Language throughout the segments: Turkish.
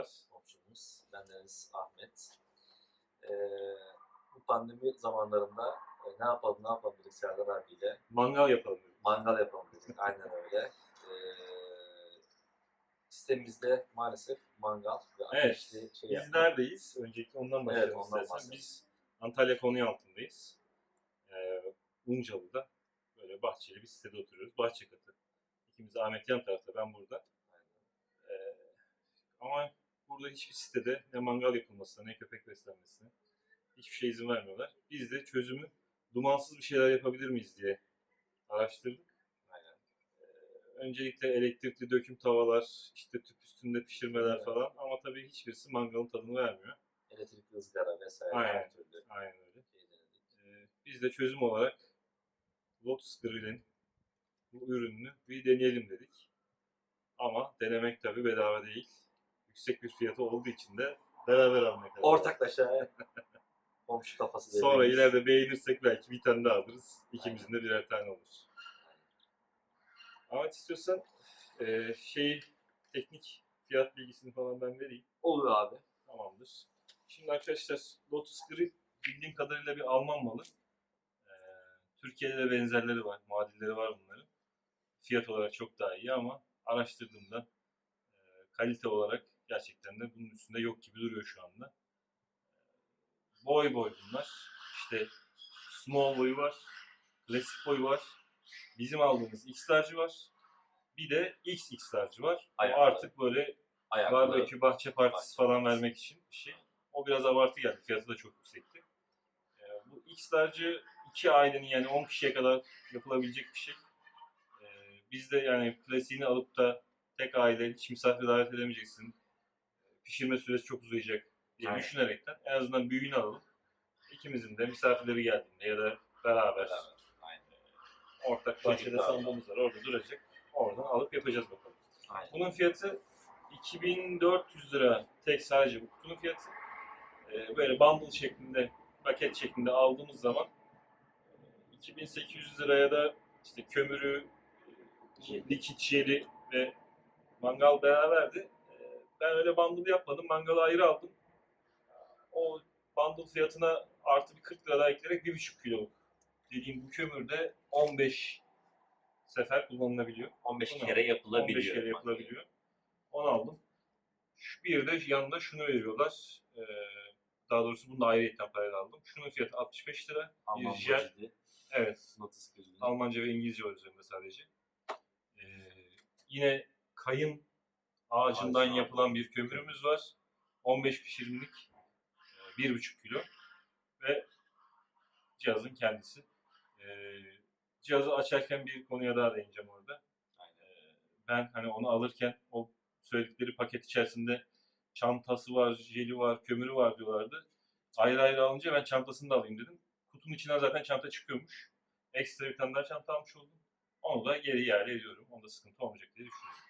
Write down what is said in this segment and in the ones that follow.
Merhabalar. komşumuz. Bendeniz Ahmet. Ee, bu pandemi zamanlarında e, ne yapalım ne yapalım dedik Serdar abiyle. Mangal yapalım dedik. Mangal yapalım dedik. Aynen öyle. Ee, sitemizde maalesef mangal ve Evet. ateşli şey Biz yapmak. neredeyiz? Öncelikle ondan başlayalım ondan istersen. bahsedelim. Biz Antalya konuyu altındayız. Ee, Uncalı'da böyle bahçeli bir sitede oturuyoruz. Bahçe katı. İkimiz Ahmet yan tarafta, ben burada. Ee, ama burada hiçbir sitede ne mangal yapılmasına ne köpek beslenmesine hiçbir şey izin vermiyorlar. Biz de çözümü dumansız bir şeyler yapabilir miyiz diye araştırdık. Aynen. Ee, öncelikle elektrikli döküm tavalar, işte tüp üstünde pişirmeler Evet. falan ama tabii hiçbirisi mangalın tadını vermiyor. Elektrikli ızgara vesaire Aynen. her türlü Aynen öyle. Ee, biz de çözüm olarak Lotus Grill'in bu ürününü bir deneyelim dedik. Ama denemek tabii bedava değil. Yüksek bir fiyatı olduğu için de beraber almaya karar Ortaklaşa komşu kafası verdik. Sonra dediğimiz- ileride beğenirsek belki bir tane daha alırız. İkimizin de birer tane olur. Ama istiyorsan e, şeyi teknik fiyat bilgisini falan ben vereyim. Olur abi. Tamamdır. Şimdi arkadaşlar Lotus Grill bildiğim kadarıyla bir Alman malı. Ee, Türkiye'de de benzerleri var, muadilleri var bunların. Fiyat olarak çok daha iyi ama araştırdığımda e, kalite olarak gerçekten de bunun üstünde yok gibi duruyor şu anda. Boy boy bunlar. İşte small boy var, classic boy var. Bizim aldığımız X large var. Bir de XX large var. Bu Ayaklı. artık böyle barbekü, bahçe partisi Bahçe falan vermek için bir şey. O biraz abartı geldi. Fiyatı da çok yüksekti. Ee, bu X large'ı iki ailenin yani 10 kişiye kadar yapılabilecek bir şey. Ee, biz de yani klasiğini alıp da tek aile hiç misafir davet edemeyeceksin. Pişirme süresi çok uzayacak diye Aynen. düşünerekten en azından büyüğünü alalım. İkimizin de misafirleri geldiğinde ya da beraber. Aynen. ortak bahçede Çocuklar. sandığımız var orada duracak. Oradan alıp yapacağız bakalım. Aynen. Bunun fiyatı 2400 lira tek sadece bu kutunun fiyatı. Ee, böyle bundle şeklinde, paket şeklinde aldığımız zaman e, 2800 liraya da işte kömürü, e, likit jeli ve mangal beraberdi. Ben öyle bundle yapmadım, mangalı ayrı aldım. O bundle fiyatına artı bir 40 lira daha ekleyerek 1,5 kiloluk dediğim bu kömür de 15 sefer kullanılabiliyor. 15 Bunu kere 15 yapılabiliyor. kere yapılabiliyor. Onu aldım. Şu bir de yanında şunu veriyorlar. Ee, daha doğrusu bunu da ayrıyetten parayla aldım. Şunun fiyatı 65 lira. Alman jel. Evet. Almanca ve İngilizce var üzerinde sadece. Ee, yine kayın ağacından Ağacı, yapılan bir kömürümüz var. 15 pişirimlik. e, 1,5 kilo. Ve cihazın kendisi. Ee, cihazı açarken bir konuya daha değineceğim orada. Ee, ben hani onu alırken o söyledikleri paket içerisinde çantası var, jeli var, kömürü var diyorlardı. Ayrı ayrı alınca ben çantasını da alayım dedim. Kutunun içinden zaten çanta çıkıyormuş. Ekstra bir tane daha çanta almış oldum. Onu da geri iade ediyorum. Onda sıkıntı olmayacak diye düşünüyorum.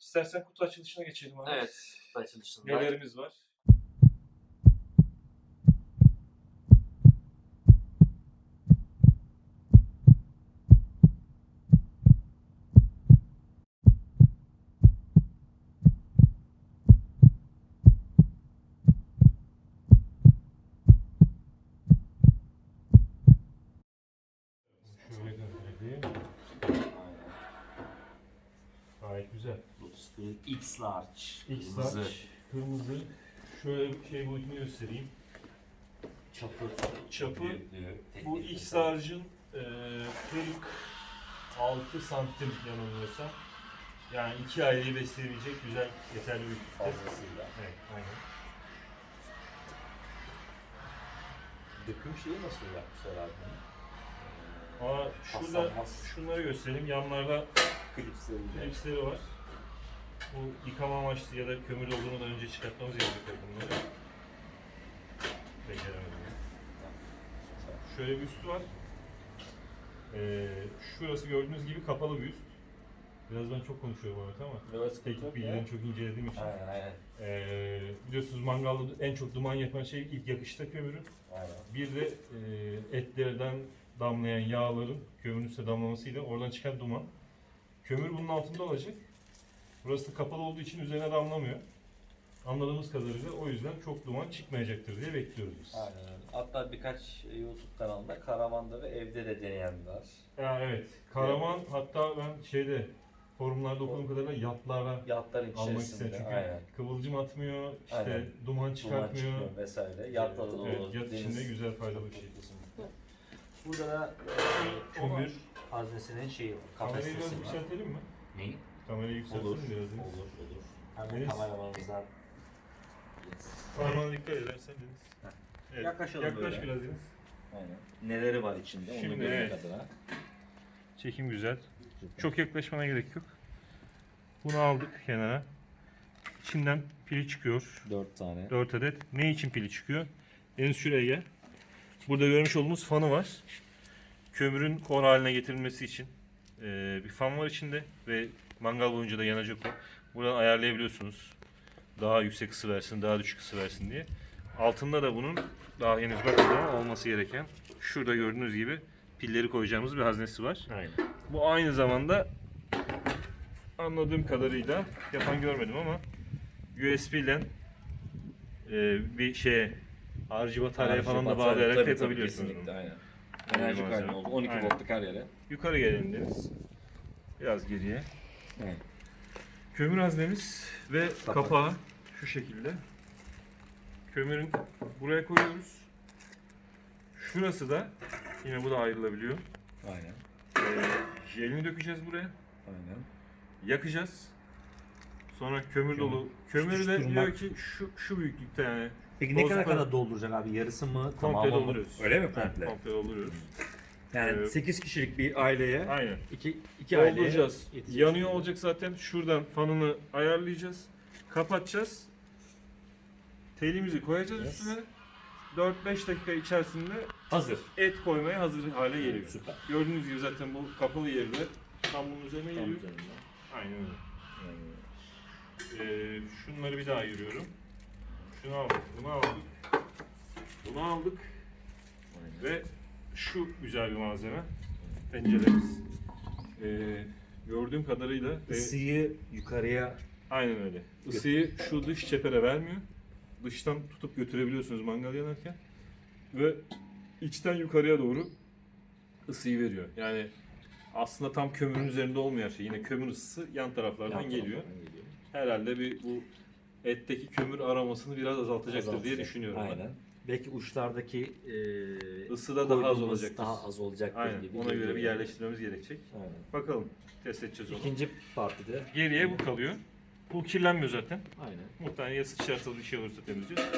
İstersen kutu açılışına geçelim abi. Evet. Açılışında. Nelerimiz var? Şöyle göstereyim. Aynen. Gayet güzel. Lotus Grill X large. X Kırmızı. large, kırmızı. Şöyle bir şey boyutunu göstereyim. Çapı. Çapı büyüklüğü, bu X large'ın e, 46 santim yanılmıyorsam. Yani iki aileyi besleyebilecek güzel, yeterli büyüklükte. fazlasıyla. Evet, aynen. Döküm şeyi nasıl yapmışlar abi? Ama şurada şunları göstereyim. Yanlarda Klipsleriyle. klipsleri var. Bu yıkama amaçlı ya da kömür olduğundan önce çıkartmamız gerekiyor bunları. Beceremedim. Şöyle bir üstü var. Ee, şurası gördüğünüz gibi kapalı bir üst. Biraz ben çok konuşuyorum evet ama Evet, teknik bilgilerini çok incelediğim için. Aynen aynen. Ee, biliyorsunuz mangalda en çok duman yapan şey ilk yakışta kömürün. Aynen. Bir de e, etlerden damlayan yağların kömürün üstüne damlamasıyla oradan çıkan duman. Kömür bunun altında olacak. Burası kapalı olduğu için üzerine damlamıyor. Anladığımız kadarıyla o yüzden çok duman çıkmayacaktır diye bekliyoruz biz. Aynen öyle. Hatta birkaç YouTube kanalında karavanda ve evde de deneyen var. Ya evet. Karaman hatta ben şeyde forumlarda okuduğum kadarıyla yatlara Yatların almak istedim çünkü Aynen. kıvılcım atmıyor, işte Aynen. duman Duman çıkartmıyor. çıkmıyor vesaire. Yatlarda da Evet, yat deniz- içinde güzel faydalı bir şey. Burada da e, kömür haznesinin şeyi var. Kamerayı biraz Kapasitesi var. yükseltelim mi? Neyi? Kamerayı yükseltelim Olur. biraz. Olur, olur. Hemen Deniz. kameramanımızdan Parmağına dikkat edersen Deniz. Evet. Yaklaşalım Yaklaş böyle. biraz Deniz. Aynen. Neleri var içinde onu Şimdi görmek evet. adına. Çekim güzel. Çok yaklaşmana gerek yok. Bunu aldık kenara. İçinden pili çıkıyor. 4 tane. 4 adet. Ne için pili çıkıyor? Deniz şuraya gel. Burada görmüş olduğumuz fanı var. Kömürün kor haline getirilmesi için ee, bir fan var içinde ve mangal boyunca da yanacak o. Buradan ayarlayabiliyorsunuz. Daha yüksek ısı versin, daha düşük ısı versin diye. Altında da bunun daha henüz bakmadan olması gereken şurada gördüğünüz gibi pilleri koyacağımız bir haznesi var. Aynen. Bu aynı zamanda anladığım kadarıyla yapan görmedim ama USB ile e, bir şeye RGB bataryaya falan da bağlayarak da yapabiliyorsunuz. Kesinlikle aynen. Enerji malzeme. kaynağı oldu. 12 Aynen. voltluk her yere. Yukarı gelelim Deniz. Biraz geriye. Evet. Kömür haznemiz ve Kapak. kapağı şu şekilde. Kömürün buraya koyuyoruz. Şurası da yine bu da ayrılabiliyor. Aynen. Ee, jelini dökeceğiz buraya. Aynen. yakacağız. Sonra kömür Kömür. dolu. Kömürü de diyor ki şu şu büyüklükte yani. Peki ne kadar kadar dolduracak abi? Yarısı mı? Komple Tamamı mı? dolduruyoruz. Öyle mi komple? komple dolduruyoruz. Yani Ee, 8 kişilik bir aileye, Aynen. 2 2 aileye Dolduracağız. yetecek. Yanıyor olacak zaten. Şuradan fanını ayarlayacağız. Kapatacağız. Telimizi koyacağız Yes. üstüne. 4-5 dakika içerisinde Hazır. et koymaya hazır hale geliyor. Süper. Gördüğünüz gibi zaten bu kapalı yerde tam bunun üzerine Tam geliyor. üzerinde. Aynen öyle. Yani Ee, şunları bir daha ayırıyorum. Şunu aldık, bunu aldık. Bunu aldık aynen. ve şu güzel bir malzeme. Penceremiz. Ee, gördüğüm kadarıyla Isıyı yukarıya aynen öyle. Isıyı şu dış çepere vermiyor. Dıştan tutup götürebiliyorsunuz mangal yanarken. Ve içten yukarıya doğru ısıyı veriyor. Yani aslında tam kömürün üzerinde olmayan şey. Yine kömür ısısı yan taraflardan yan geliyor. geliyor. herhalde bir bu etteki kömür aromasını biraz azaltacaktır diye Azaltacak. düşünüyorum ben. Aynen. Belki uçlardaki e, Isı da daha az koyduğumuz olacaktır. Daha az olacaktır Aynen. gibi. Ona göre geliyor bir yani. yerleştirmemiz gerekecek. Aynen. Bakalım. Test edeceğiz onu. İkinci partide. Geriye bu kalıyor. Bu kirlenmiyor zaten. Aynen. Muhtemelen ya sıçrarsa bir şey olursa temizleyeceğiz.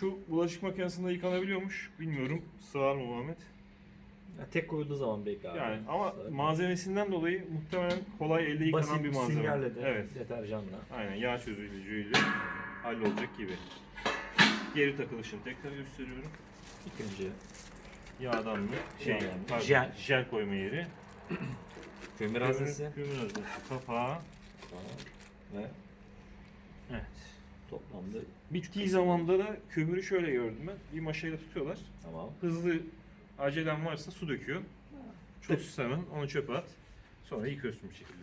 Şu bulaşık makinesinde yıkanabiliyormuş. Bilmiyorum. Sığar mı Muhammed? Ya tek koyulduğu zaman belki abi. Yani ama Zaten malzemesinden dolayı muhtemelen kolay elle yıkanan Basit bir malzeme. süngerle de Evet. deterjanla. Aynen yağ çözücüyle hallolacak gibi. Geri takılışını tekrar gösteriyorum. İkinci Yağdan mı? Şey, Yağdan. pardon, Jel. jel koyma yeri. kömür haznesi. Kömür haznesi. Kapağı. Ve Evet. toplamda Bittiği zamanda da kömürü şöyle gördüm ben. Bir maşayla tutuyorlar. tamam. Hızlı acelen varsa su döküyor. Çok hemen onu çöpe at. Sonra yıkıyorsun bir şekilde.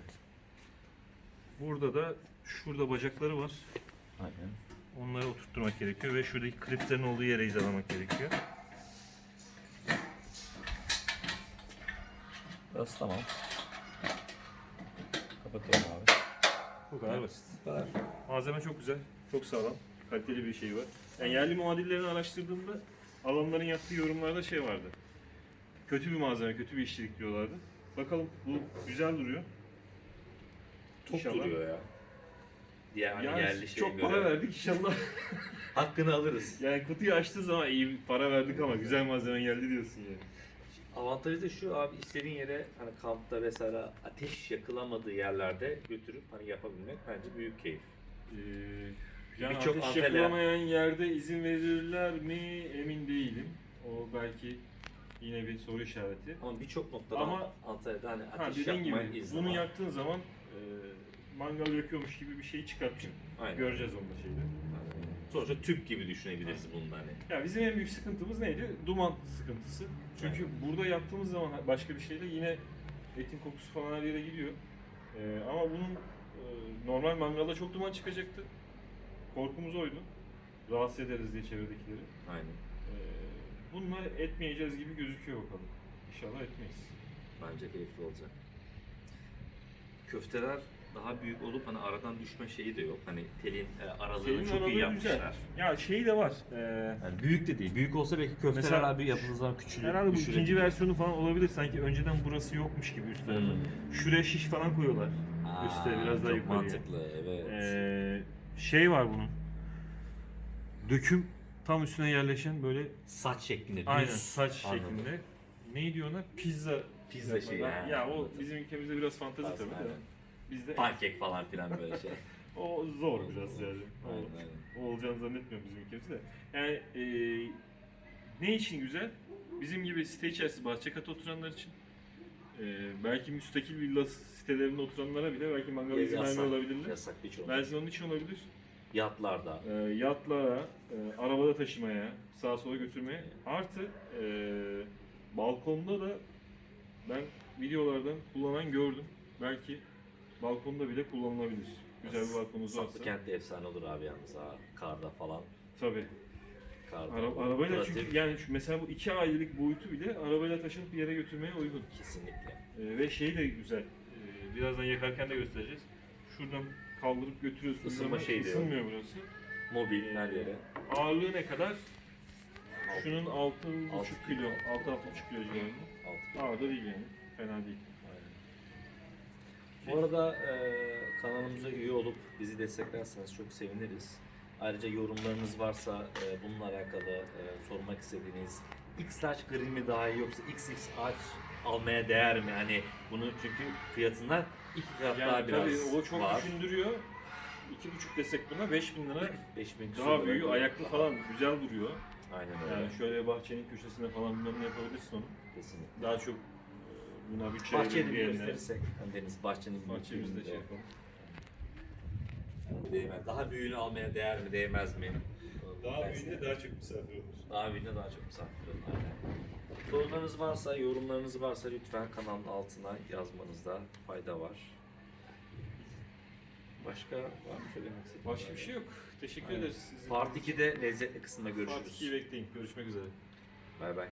Burada da şurada bacakları var. Aynen. Onları oturtturmak gerekiyor ve şuradaki kliplerin olduğu yere hizalamak gerekiyor. Burası tamam. Kapatıyorum abi. Bu kadar basit. Bu kadar. Malzeme çok güzel, çok sağlam, kaliteli bir şey var. Yani yerli muadillerini araştırdığımda alanların yaptığı yorumlarda şey vardı. Kötü bir malzeme, kötü bir işçilik diyorlardı. Bakalım bu güzel duruyor. Tok İnşallah. duruyor ya. Diğer hani Yani yerli şeye çok göre. para verdik inşallah. Hakkını alırız. yani kutuyu açtığı zaman iyi para verdik ama güzel malzeme geldi diyorsun yani. Avantajı da şu abi istediğin yere hani kampta mesela ateş yakılamadığı yerlerde götürüp hani yapabilmek bence büyük keyif. Ee, yani Birçok ateş Antalya- yakılamayan yerde izin verirler mi emin değilim. O belki yine bir soru işareti. Ama birçok noktada Ama- Antalya'da hani Ha ateş dediğin yakmaya gibi bunu var. yaktığın zaman e, mangal yakıyormuş gibi bir şey çıkartacak. Aynen. Göreceğiz onu da şeyde. Sonuçta tüp gibi düşünebiliriz bunu da hani. Ya bizim en büyük sıkıntımız neydi? Duman sıkıntısı. Çünkü burada yaptığımız zaman başka bir şeyde yine etin kokusu falan her yere gidiyor. E, ama bunun e, Ee, Normal mangalda çok duman çıkacaktı. Korkumuz oydu. Rahatsız ederiz diye çevredekileri. Aynen. Ee, Bununla etmeyeceğiz gibi gözüküyor bakalım. İnşallah etmeyiz. Bence keyifli olacak. Köfteler daha büyük olup hani aradan düşme şeyi de yok. Hani telin e, aralarını Senin çok iyi yapmışlar. güzel. Ya şey de var. Ee, Yani büyük de değil. Büyük olsa belki köfteler Mesela abi yapıldığı zaman küçülür. herhalde bu düşürebilir. ikinci versiyonu falan olabilir. Sanki önceden burası yokmuş gibi üst tarafı. Hmm. Şuraya şiş falan koyuyorlar. Aa, Üste biraz daha çok yukarıya. mantıklı evet. Ee, şey var bunun. Döküm tam üstüne yerleşen böyle Saç şeklinde. aynen düz. saç Anladım. şeklinde. Ne diyorlar? Pizza. Pizza yapma. şeyi, Ya, ha, ya o bizim ülkemizde biraz fantezi Aynen, tabii de. aynen. Bizde Pankek falan filan böyle şey. o zor biraz yani. O, Aynen, aynen. o olacağını zannetmiyorum bizim ülkemizde. Yani e, ne için güzel? Bizim gibi site içerisinde bahçe katı oturanlar için e, belki müstakil villa sitelerinde oturanlara bile belki mangal izin vermiyor olabilirler. Yasak birçok. Belki onun için olabilir. Yatlarda. E, yatlara, e, arabada taşımaya, sağa sola götürmeye. Artı e, balkonda da ben videolardan kullanan gördüm. Belki balkonda bile kullanılabilir. Güzel bir balkonunuz varsa. Saklı kentte efsane olur abi yalnız ha. Karda falan. Tabii. Karda. Ara, arabayla Pratik. çünkü yani şu, mesela bu iki ailelik boyutu bile arabayla taşınıp bir yere götürmeye uygun. Kesinlikle. E, ve şey de güzel. E, birazdan yakarken de göstereceğiz. Şuradan kaldırıp götürüyorsun. Isınma ama şeyi de yok. ısınmıyor burası. Mobil her yere. Ağırlığı ne kadar? Altı- Şunun 6,5 Altı kilo, kilo. 6-6,5 kilo civarında. altı. Ağır da değil yani. Fena değil. Bu arada e, kanalımıza üye olup bizi desteklerseniz çok seviniriz. Ayrıca yorumlarınız varsa e, bununla alakalı e, sormak istediğiniz X large grill mi daha iyi yoksa XX large almaya değer mi? Hani bunu çünkü fiyatından iki kat daha Yani biraz tabii o çok var. düşündürüyor. 2,5 desek buna 5000 lira 5000 daha büyüğü, ayaklı falan güzel duruyor. Aynen öyle. Yani şöyle bahçenin köşesine falan bilmem ne yapabilirsin onu. Kesinlikle. Daha çok e, buna bütçe Bahçeyi de gösterirsek, hani Deniz bahçenin Bahçemizde şey yapalım. Değmez. Daha büyüğünü almaya değer mi, değmez mi? Daha büyüğünde daha çok misafir olur. Daha büyüğünde daha çok misafir olun. Aynen. Sorularınız varsa, yorumlarınız varsa lütfen kanalın altına yazmanızda fayda var. Başka var mı söylemek istediğiniz? Başka bir şey yok. Teşekkür Aynen. ederiz. Part 2'de lezzetli kısımda Part görüşürüz. 2'yi bekleyin. Görüşmek üzere. Bay bay.